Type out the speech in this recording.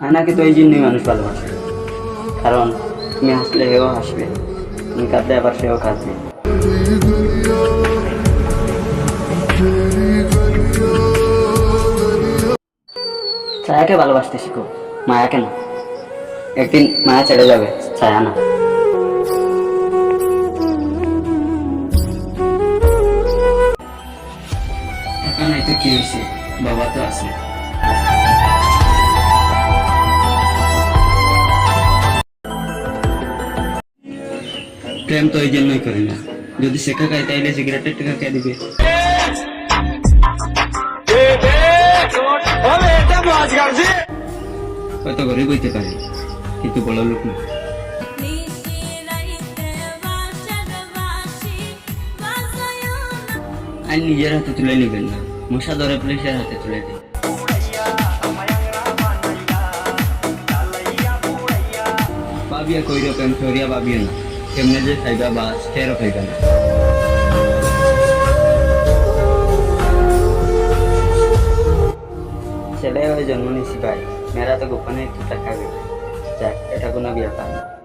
আয়নাকে তো এই জন্যই মানুষ ভালোবাসে। কারণ, তুমি হাসলে হেও হাসবে, তুমি কাঁদলে আবার সেও কাঁদবে। ছায়াকে ভালোবাসতে শিখো। মায়াকে না একদিন মায়া ছেড়ে যাবে, ছায়া না। এখন তো কি হয়েছে? বাবা তো আছে। প্রেম তো এই জন্যই করি না। যদি শেখা খাই তাইলে সিগারেটের টাকা কে দিবে? কত ঘরে বইতে পারে, কিন্তু বড় লোক না। আর নিজের হাতে তুলে নিবেন না। মশা ধরে পুলিশের হাতে তুলে দিন। ভাবিয়া কইর প্রেম করিয়া ভাবিও না। কেমনে যে খাইবা বা খেরও খাইবা না? ছেলে হয়ে জন্ম নিছি ভাই। মেয়েরা তো গোপনে একটু টাকা যাক, এটা কোনো ব্যাপার না।